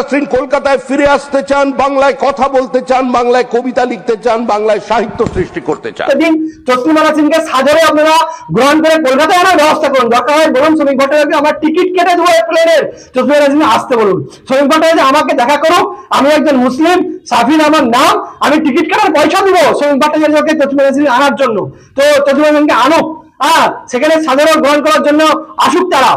নাসরিন কলকাতায় ফিরে আসতে চান, বাংলায় কথা বলতে চান, বাংলায় কবিতা লিখতে চান, বাংলায় সাহিত্য সৃষ্টি করতে চান। দিন তসলিমা নাসরিনকে সাদরে আপনারা গ্রহণ করে কলকাতায় আনার ব্যবস্থা করুন। দরকার হয় বলুন, শ্রমিক ভট্টাচার্যকে আমার টিকিট কেটে দেবো প্লেনের তসলিমা নাসরিন আসতে বলুন। শ্রমিক ভট্টাচার্য, আমাকে দেখা করুক। আমি একজন মুসলিম, সাফিন আমার নাম। আমি টিকিট কাটার পয়সা দিব শ্রমিক ভট্টাচার্যকে তসলিমা নাসরিন আনার জন্য। তো তসলিমা নাসরিনকে আনুক। হ্যাঁ সেখানে সাধারণ গ্রহণ করার জন্য আসুক তারা।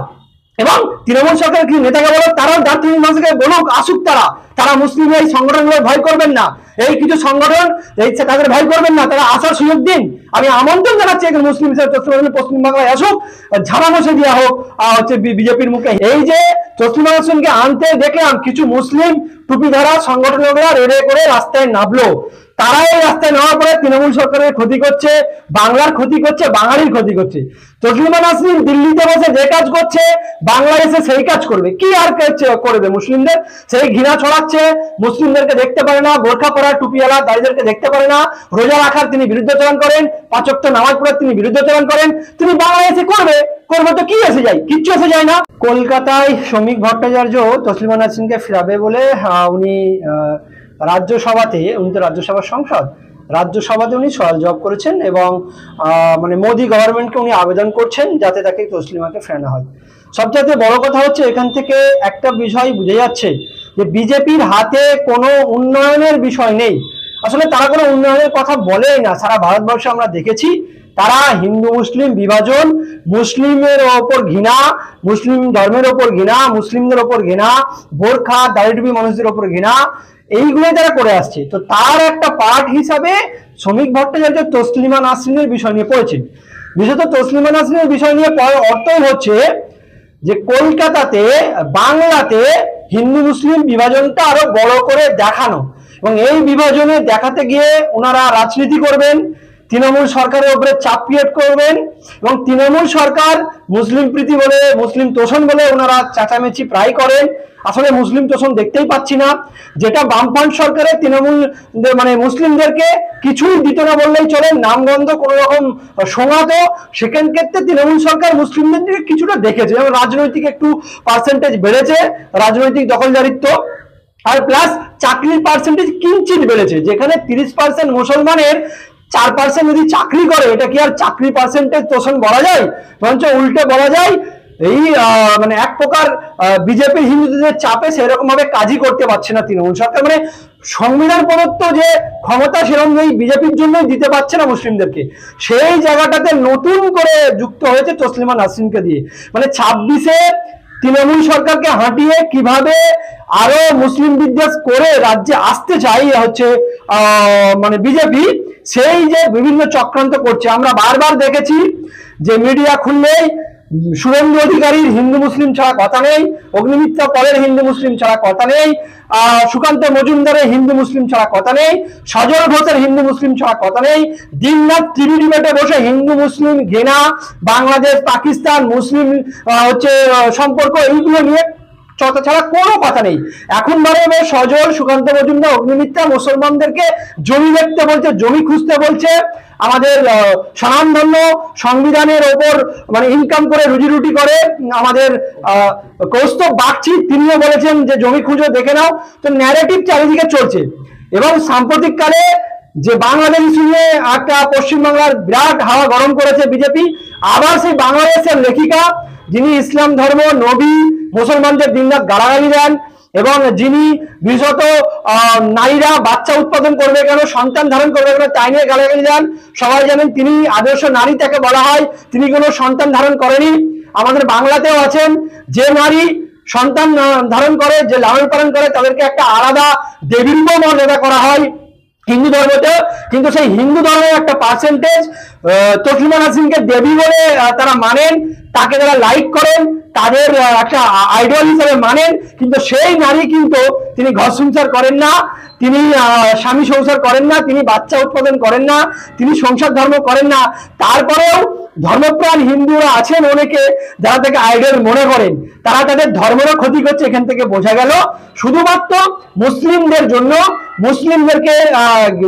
এবং তৃণমূল সরকার কি নেতাকে বলো? তারাও জাতীয় মানুষকে বলুক, আসুক তারা। তারা মুসলিম এই সংগঠনগুলো ভয় করবেন না। এই কিছু সংগঠন, এই তাদের ভয় করবেন না, তারা আসার সুযোগ দিন। আমি আমন্ত্রণ জানাচ্ছি একজন মুসলিম হিসেবে তসলিমা পশ্চিম বাংলায় আসুক, ঝাড়া বসে দেওয়া হোক হচ্ছে বিজেপির মুখে। এই যে তসলিমা হোসেনকে আনতে দেখলাম, কিছু মুসলিম টুপি ধরা সংগঠনগুলো রেড়ে করে রাস্তায় নামলো। তারা এই রাস্তায় নেওয়ার পরে তৃণমূল সরকারের ক্ষতি করছে, বাংলার ক্ষতি করছে, বাঙালির ক্ষতি করছে। তসলিমা নাসরিন দিল্লিতে বসে যে কাজ করছে, বাংলাদেশে সেই কাজ করবে। কি আর করবে মুসলিমদের? সেই ঘৃণা ছড়াচ্ছে, মুসলিমদেরকে দেখতে পারে না, বোরখা পরা টুপিওয়ালা দাড়িদেরকে দেখতে পারে না, রোজা রাখার তিনি বিরুদ্ধচারণ করেন, পাঁচক্ত নামাজ পড়ার তিনি বিরুদ্ধচারণ করেন, তিনি বাংলাদেশে করবে করবে তো কি এসে যায়? কিচ্ছু এসে যায় না। কলকাতায় শ্রমিক ভট্টাচার্য তসলিমা নাসরিনকে ফিরাবে বলে উনি রাজ্যসভাতে, উনি তো রাজ্যসভার সংসদ। রাজ্যসভাতে উনি সওয়াল জব করেছেন এবং মানে মোদি গভর্নমেন্টকে উনি আবেদন করছেন যাতে তাকে তসলিমাকে ফেরানো হয়। সবচেয়ে বড় কথা হচ্ছে এখান থেকে একটা বিষয় বুঝে যাচ্ছে যে বিজেপির হাতে কোনো উন্নয়নের বিষয় নেই। আসলে তারা কোনো উন্নয়নের কথা বলেই না। সারা ভারতবর্ষে আমরা দেখেছি, তারা হিন্দু, মুসলিম বিভাজন, মুসলিমের ওপর ঘৃণা, মুসলিম ধর্মের ওপর ঘৃণা, মুসলিমদের ওপর ঘৃণা, বোরখা, দাড়িটুপি মানুষদের ওপর ঘৃণা এইগুলো তারা করে আসছে, তো তার একটা পার্ট হিসাবে শ্রমিক ভট্টাচার্য তসলিমা নাসরিনের বিষয় নিয়ে পড়েছেন। বিশেষত তসলিমা নাসরিনের বিষয় নিয়ে পড়ার অর্থই হচ্ছে যে কলকাতাতে, বাংলাতে হিন্দু মুসলিম বিভাজনটা আরও বড় করে দেখানো। এবং এই বিভাজনে দেখাতে গিয়ে ওনারা রাজনীতি করবেন তৃণমূল সরকারের উপরে চাপ ক্রিয়েট করবেন এবং তৃণমূল সরকার মুসলিম প্রীতি বলে, মুসলিম তোষণ বলে ওনারা চাচামেচি প্রায় করেন। আসলে মুসলিম তোষণ দেখতেই পাচ্ছি না। যেটা বামফ্রন্ট সরকারের তৃণমূল মানে মুসলিমদেরকে কিছুই দিত না বললেই চলে, নামগন্ধ কোনো রকম শোনাতো। সেখান ক্ষেত্রে তৃণমূল সরকার মুসলিমদের কিছুটা দেখেছে। যেমন রাজনৈতিক একটু পার্সেন্টেজ বেড়েছে, রাজনৈতিক দখলদারিত্ব। আর প্লাস চাকরির পার্সেন্টেজ কিঞ্চিত বেড়েছে, যেখানে তিরিশ পার্সেন্ট মুসলমানের চার পার্সেন্ট যদি চাকরি করে, এটা কি আর চাকরি পার্সেন্টেজ তোষণ বলা যায়? বরঞ্চ উল্টে বলা যায়, এই মানে এক প্রকার বিজেপি হিন্দুদের চাপে সেরকম ভাবে কাজই করতে পারছে না তৃণমূল সরকার। মানে সংবিধান প্রদত্ত যে ক্ষমতা সেরকম এই বিজেপির জন্যই দিতে পারছে না মুসলিমদেরকে। সেই জায়গাটাতে নতুন করে যুক্ত হয়েছে তসলিমা নাসরিনকে দিয়ে। মানে ছাব্বিশে তৃণমূল সরকারকে হাঁটিয়ে কীভাবে আরও মুসলিম বিদ্বেষ করে রাজ্যে আসতে চাই হচ্ছে মানে বিজেপি সেই যে বিভিন্ন চক্রান্ত করছে, আমরা বারবার দেখেছি যে মিডিয়া খুললেই শুভেন্দু অধিকারীর হিন্দু মুসলিম ছাড়া কথা নেই, অগ্নিমিত্রা পরের হিন্দু মুসলিম ছাড়া কথা নেই, আহ, সুকান্ত মজুমদারের হিন্দু মুসলিম ছাড়া কথা নেই সজল ঘোষের হিন্দু মুসলিম ছাড়া কথা নেই দিনরাত টিভি ডিবেটে বসে হিন্দু মুসলিম ঘেনা, বাংলাদেশ, পাকিস্তান, মুসলিম হচ্ছে সম্পর্ক, এইগুলো নিয়ে চর্চা ছাড়া কোনো কথা নেই। এখন মানে সজল, সুকান্ত মজুমদার, অগ্নিমিত্রা মুসলমানদেরকে জমি দেখতে বলছে, জমি খুঁজতে বলছে। আমাদের স্বনামধন্য সংবিধানের ওপর মানে ইনকাম করে রুজি রুটি করে আমাদের কৌস্তব বাগচি। তিনিও বলেছেন যে, জমি খুঁজো, দেখে নাও। তো ন্যারেটিভ চারিদিকে চলছে। এবং সাম্প্রতিককালে যে বাংলাদেশ শুনে একটা পশ্চিমবাংলার বিরাট হাওয়া গরম করেছে বিজেপি, আবার সেই বাংলাদেশের লেখিকা যিনি ইসলাম ধর্ম, নবী মুসলমানদের দিনরাত গালাগালি দেন এবং যিনি বিশেষত নারীরা বাচ্চা উৎপাদন করবে কেন, সন্তান ধারণ করবে কেন, তাই নিয়ে গালাগালি দেন। সবাই জানেন তিনি আদর্শ নারী তাকে বলা হয়। তিনি কোনো সন্তান ধারণ করেনি। আমাদের বাংলাতেও আছেন, যে নারী সন্তান ধারণ করে, যে লালন পালন করে, তাদেরকে একটা আলাদা দেবীর মর্যাদা করা হয়। হিন্দু ধর্মতেও কিন্তু সেই হিন্দু ধর্মের একটা পার্সেন্টেজ তসলিমা সিংকে দেবী বলে তারা মানেন, তাকে তারা লাইক করেন, তাদের একটা আইডল হিসাবে মানেন, কিন্তু সেই নারী কিন্তু তিনি ঘর সংসার করেন না, তিনি স্বামী সংসার করেন না, তিনি বাচ্চা উৎপাদন করেন না, তিনি সংসার ধর্ম করেন না। তারপরেও ধর্মপ্রাণ হিন্দুরা আছেন অনেকে যারা তাকে আইডল মনে করেন, তারা তাদের ধর্মেরও ক্ষতি করছে, এখান থেকে বোঝা গেল। শুধুমাত্র মুসলিমদের জন্য, মুসলিমদেরকে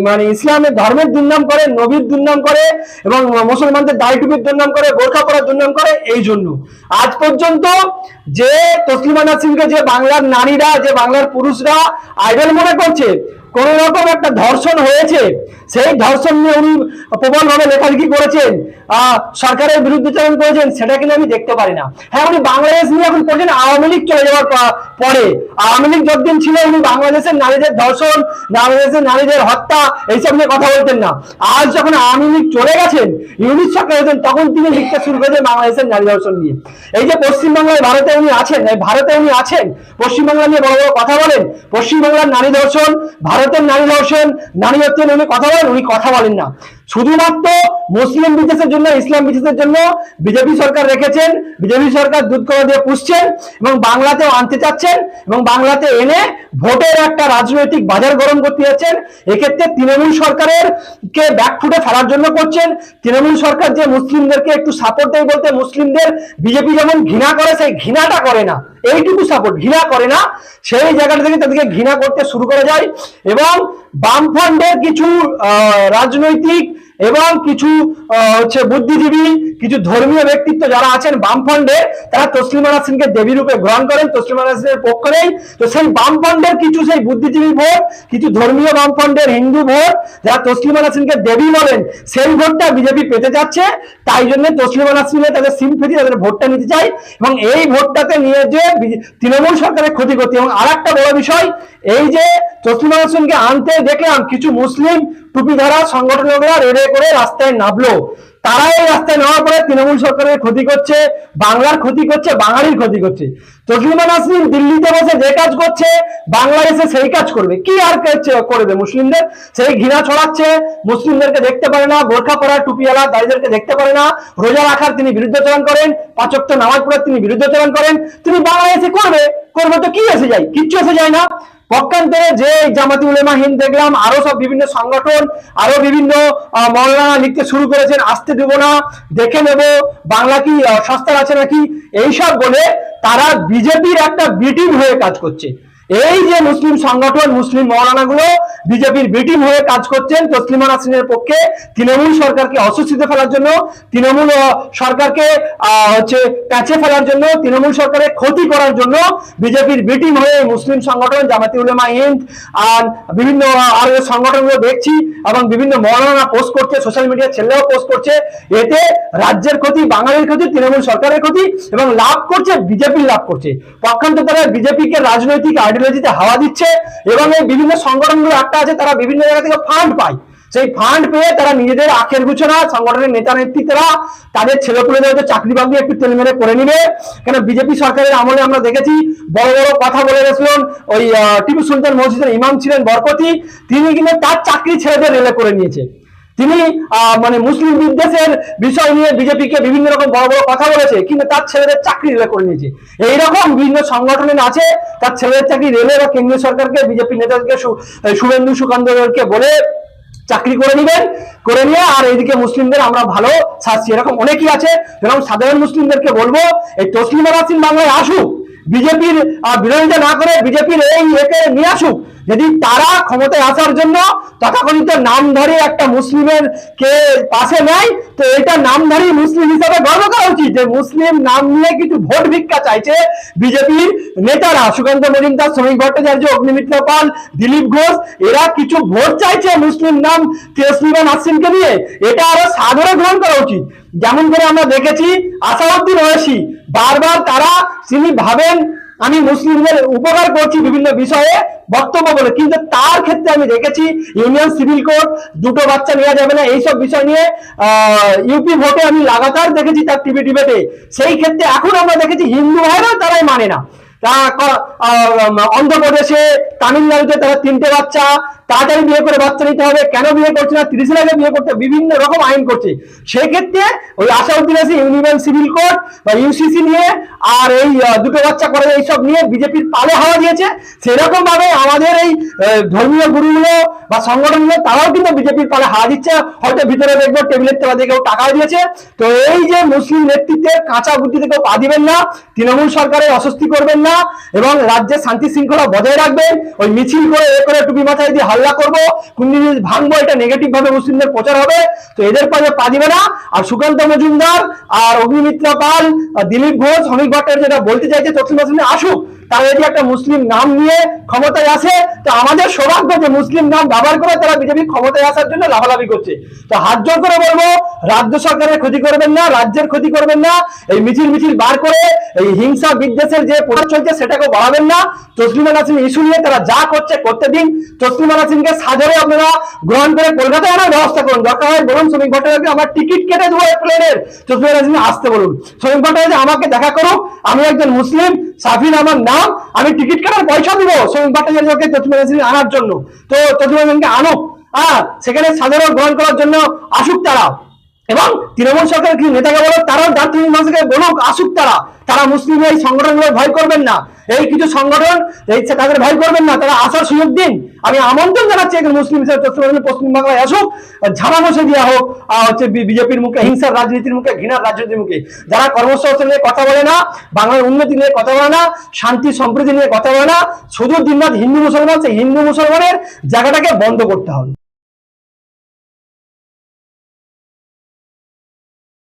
মানে ইসলামের ধর্মের দুর্নাম করে, নবীর দুর্নাম করে এবং মুসলমানদের দাড়ি টুপির দুর্নাম করে গোর্খা করার দুর্নাম করে, এই জন্য। আজ পর্যন্ত যে তসলিমা নাসরিনকে যে বাংলার নারীরা, যে বাংলার পুরুষরা আইডল মনে করছে কোন রকম একটা ধর্ষণ হয়েছে, সেই ধর্ষণ নিয়ে উনি প্রবলভাবে লেখালেখি করেছেন সরকারের বিরুদ্ধচারণ করেছেন, সেটা কিন্তু আমি দেখতে পারি না। হ্যাঁ উনি বাংলাদেশ নিয়ে এখন করছেন আওয়ামী লীগ চলে যাওয়ার পরে আওয়ামী লীগ যতদিন ছিল, উনি বাংলাদেশের নারীদের ধর্ষণ, বাংলাদেশের নারীদের হত্যা, এইসব নিয়ে কথা বলতেন না। আজ যখন আওয়ামী লীগ চলে গেছেন ইউনিট সরকার হয়েছেন, তখন তিনি লিখতে শুরু করেছেন বাংলাদেশের নারী ধর্ষণ নিয়ে। এই যে পশ্চিমবাংলায় ভারতে উনি আছেন ভারতে উনি আছেন, পশ্চিমবাংলা নিয়ে বড় বড় কথা বলেন, পশ্চিমবাংলার নারী ধর্ষণ ভারতের নারী সেন নারী হত্যা উনি কথা বলেন উনি কথা বলেন না। শুধুমাত্র মুসলিম বিদেশের জন্য, ইসলাম বিদেশের জন্য বিজেপি সরকার রেখেছেন। বিজেপি সরকার দুধ কলা দিয়ে পুষছেন এবং বাংলাতেও আনতে চাচ্ছেন এবং বাংলাতে এনে ভোটের একটা রাজনৈতিক বাজার গরম করতে যাচ্ছেন। এক্ষেত্রে তৃণমূল সরকারের কে ব্যাকফুটে ফেলার জন্য করছেন। তৃণমূল সরকার যে মুসলিমদেরকে একটু সাপোর্ট দেয় বলতে মুসলিমদের বিজেপি যেমন ঘৃণা করে, সেই ঘৃণাটা করে না। এইটুকু সাপোর্ট ঘৃণা করে না। সেই জায়গাটা থেকে তাদেরকে ঘৃণা করতে শুরু করে যায়। এবং বামফ্রন্টের কিছু রাজনৈতিক এবং কিছু হচ্ছে বুদ্ধিজীবী, কিছু ধর্মীয় ব্যক্তিত্ব যারা আছেন বামফ্রন্টে, তারা তসলিমা নাসরিনকে দেবী রূপে গ্রহণ করেন। তসলিমা নাসরিনের পক্ষ নেই। তো সেই বামফ্রন্টের কিছু সেই বুদ্ধিজীবী ভোট, কিছু ধর্মীয় বামফ্রন্টের হিন্দু ভোট, যারা তসলিমা নাসরিনকে দেবী বলেন, সেই ভোটটা বিজেপি পেতে যাচ্ছে। তাই জন্য তসলিমা নাসরিনের তাদের সিম ফেটি তাদের ভোটটা নিতে চাই এবং এই ভোটটাতে নিয়ে যে তৃণমূল সরকারের ক্ষতি করতে এবং আর একটা বড় বিষয়, এই যে তসলিমা নাসরিনকে আনতে দেখলাম কিছু মুসলিম টুপি ধরা সংগঠনগুলো রেডে করে রাস্তায় নামলো। তারা এই রাস্তায় নেওয়ার পরে তৃণমূল সরকারের ক্ষতি করছে, বাংলার ক্ষতি করছে, বাঙালির ক্ষতি করছে। তসলিমা নাসরিন দিল্লিতে বসে যে কাজ করছে বাংলাদেশে সেই কাজ করবে। কি আর করবে মুসলিমদের? সেই ঘৃণা ছড়াচ্ছে, মুসলিমদেরকে দেখতে পারে না গোর্খা পরা টুপিওয়ালা দাড়িদেরকে দেখতে পারে না, রোজা রাখার তিনি বিরুদ্ধাচরণ করেন, পাঁচক্ত নামাজ পড়ার তিনি বিরুদ্ধাচরণ করেন। তিনি বাংলাদেশে করবে করবে তো কি এসে যায়? কিচ্ছু এসে যায় না। পক্ষান্তরে যে জামাতি উলেমা হিন্দ দেখলাম, আরও সব বিভিন্ন সংগঠন, আরও বিভিন্ন মৌলানা লিখতে শুরু করেছেন, আসতে দেব না, দেখে নেব, বাংলা কি সস্তার আছে নাকি, এইসব বলে তারা বিজেপির একটা বিটিং হয়ে কাজ করছে। এই যে মুসলিম সংগঠন, মুসলিম মৌলানাগুলো বিজেপির বিটিম হয়ে কাজ করছেন, তসলিমা নাসরিনের পক্ষে তৃণমূল সরকারকে অস্বস্তিতে ফেলার জন্য, তৃণমূল সরকারকে হচ্ছে প্যাচে ফেলার জন্য, তৃণমূল সরকারের ক্ষতি করার জন্য বিজেপির বিটিম হয়ে মুসলিম সংগঠন জামাতি উলেমা হিন্দ আর বিভিন্ন আরও সংগঠনগুলো দেখছি এবং বিভিন্ন মৌলানা পোস্ট করছে, সোশ্যাল মিডিয়া ছেলেও পোস্ট করছে, এতে রাজ্যের ক্ষতি, বাঙালির ক্ষতি, তৃণমূল সরকারের ক্ষতি এবং লাভ করছে, বিজেপির লাভ করছে। পক্ষান্তরে তারা বিজেপিকে রাজনৈতিক আইডিওলজিতে হাওয়া দিচ্ছে এবং এই বিভিন্ন সংগঠনগুলো একটা আছে, তারা বিভিন্ন জায়গা থেকে ফান্ড পায়। সেই ফান্ড পেয়ে তারা নিজেদের আখের গুছনা, সংগঠনের নেতা নেতৃত্বরা তাদের ছেলেপুলেদের হয়তো চাকরি বাকরি একটু তেল মেরে করে নিবে। কেন বিজেপি সরকারের আমলে আমরা দেখেছি, বড় বড় কথা বলে গেছিলেন ওই টিপু সুলতান মসজিদের ইমাম ছিলেন বরকতি। তিনি কিন্তু তার চাকরি ছেলেদের রেলে করে নিয়েছে। তিনি মানে মুসলিম বিদ্বেষের বিষয় নিয়ে বিজেপিকে বিভিন্ন রকম বড় বড় কথা বলেছে, কিন্তু তার ছেলেদের চাকরি রেলে করে নিয়েছে। এইরকম বিভিন্ন সংগঠনের আছে, তার ছেলেদের চাকরি রেলে বা কেন্দ্রীয় সরকারকে, বিজেপি নেতাদেরকে শুভেন্দু সুকান্তদেরকে বলে চাকরি করে নিবেন, করে নিয়ে আর এইদিকে মুসলিমদের আমরা ভালো শাস্তি। এরকম অনেকই আছে, যেরকম সাধারণ মুসলিমদেরকে বলব, এই তসলিমা নাসিন বাংলায় আসুক, বিজেপির বিরোধিতা না করে বিজেপির এই একে নিয়ে আসুক। যদি তারা ক্ষমতায় আসার জন্য তথাকথিত নামধারী একটা মুসলিমের কে পাশে নেয়, তো এটা নামধারী মুসলিম হিসাবে গর্ব করা উচিত। যে মুসলিম নাম নিয়ে কিছু ভোট ভিক্ষা চাইছে বিজেপির নেতারা। সুকান্ত মজুমদার, শ্রমিক ভট্টাচার্য, অগ্নিমিত্র পাল, দিলীপ ঘোষ, এরা কিছু ভোট চাইছে মুসলিম নাম তেসলিমা নাসরিনকে নিয়ে। এটা আরও সাদরে গ্রহণ করা উচিত। যেমন করে আমরা দেখেছি আসাউদ্দিন ওয়েসি, বারবার তারা তিনি ভাবেন আমি মুসলিমদের উপকার করছি বিভিন্ন বিষয়ে বক্তব্য বলে। কিন্তু তার ক্ষেত্রে আমি দেখেছি, ইউনিয়ন সিভিল কোড দুটো বাচ্চা নেওয়া যাবে না, এইসব বিষয় নিয়ে ইউপি ভোটে আমি লাগাতার দেখেছি তার টিভি টিভিতে সেই ক্ষেত্রে এখন আমরা দেখেছি হিন্দু ভাইরা তারাই মানে না। অন্ধ্রপ্রদেশে, তামিলনাড়ুতে তারা তিনটে বাচ্চা তাড়াতাড়ি বিয়ে করে বাচ্চা নিতে হবে। কেন বিয়ে করছে না? তিরিশ আগে বিয়ে করতে বিভিন্ন রকম আইন করছে। সেক্ষেত্রে ওই আসাউদ্দিন আছে ইউনিয়ন সিভিল কোড বা ইউসিসি নিয়ে আর এই দুটো বাচ্চা করে এইসব নিয়ে বিজেপির পালে হাওয়া দিয়েছে। সেরকম ভাবে আমাদের এই ধর্মীয় গুরুগুলো বা সংগঠনগুলো তারাও কিন্তু বিজেপির পালে হাওয়া দিচ্ছে। হয়তো ভিতরে দেখব টেবিলের তলা দিয়ে কেউ টাকাও দিয়েছে। তো এই যে মুসলিম নেতৃত্বের কাঁচা বুদ্ধিতে কেউ পা দিবেন না, তৃণমূল সরকারের অস্বস্তি করবেন না, এবং রাজ্যে শান্তি শৃঙ্খলা বজায় রাখবেন, ওই মিছিল করে এ করে টুপি মাথায় দিয়ে হাল্লা করব কোন জিনিস ভাঙবো, এটা নেগেটিভ ভাবে মুসলিমদের প্রচার হবে। তো এদের পাশে পা দিবে না। আর সুকান্ত মজুমদার আর অগ্নিমিত্রা পাল দিলীপ ঘোষ অমিত ভট্টাচার্য যেটা বলতে চাইছে আসলে আসুক। তারা যদি একটা মুসলিম নাম নিয়ে ক্ষমতায় আসে, তো আমাদের সৌভাগ্য যে মুসলিম নাম ব্যবহার করে তারা বিজেপি ক্ষমতায় আসার জন্য লাভালাভি করছে। তো হাত জোর করে বলব, রাজ্য সরকারের ক্ষতি করবেন না, রাজ্যের ক্ষতি করবেন না, এই মিছিল মিছিল বার করে এই হিংসা বিদ্বেষের যে প্রচার চলছে সেটাকে বাড়াবেন না। তসলিমা নাসিম ইস্যু নিয়ে তারা যা করছে করতে দিন। তসলিমা নাসিমকে সাদরে আপনারা গ্রহণ করে কলকাতায় আনার ব্যবস্থা করুন। দরকার হয় বলুন, শ্রমিক ভট্টাচার্যকে আমার টিকিট কেটে দেবো প্লেনের তসলিমা নাসিম আসতে বলুন। শ্রমিক ভট্টাচার্য, আমাকে দেখা করুক। আমি একজন মুসলিম সাফিন আমার নাম, আমি টিকিট কাটার পয়সা দিব। শ্রমিক ভট্টাচার্যকে আনার জন্য। তো তসলিমা আনো হ্যাঁ সেখানে সাধারণ গ্রহণ করার জন্য আসুক তারা। এবং তৃণমূল সরকারের কি নেতাকে বলো তারাও ডাক্তার বলুক, আসুক তারা। তারা মুসলিম এই সংগঠনগুলো ভয় করবেন না। এই কিছু সংগঠন তাদের ভয় করবেন না, তারা আসার সুযোগ দিন। আমি আমন্ত্রণ জানাচ্ছি একজন মুসলিম হিসেবে পশ্চিমবঙ্গ পশ্চিম বাংলায় আসুক ঝামা বসে দেওয়া হোক হচ্ছে বিজেপির মুখে, হিংসার রাজনীতির মুখে, ঘৃণার রাজনীতির মুখে। যারা কর্মসংস্থান নিয়ে কথা বলে না, বাংলার উন্নতি নিয়ে কথা বলে না, শান্তি সম্প্রীতি নিয়ে কথা বলে না, শুধু দিনরাত হিন্দু মুসলমান সেই হিন্দু মুসলমানের জায়গাটাকে বন্ধ করতে হবে।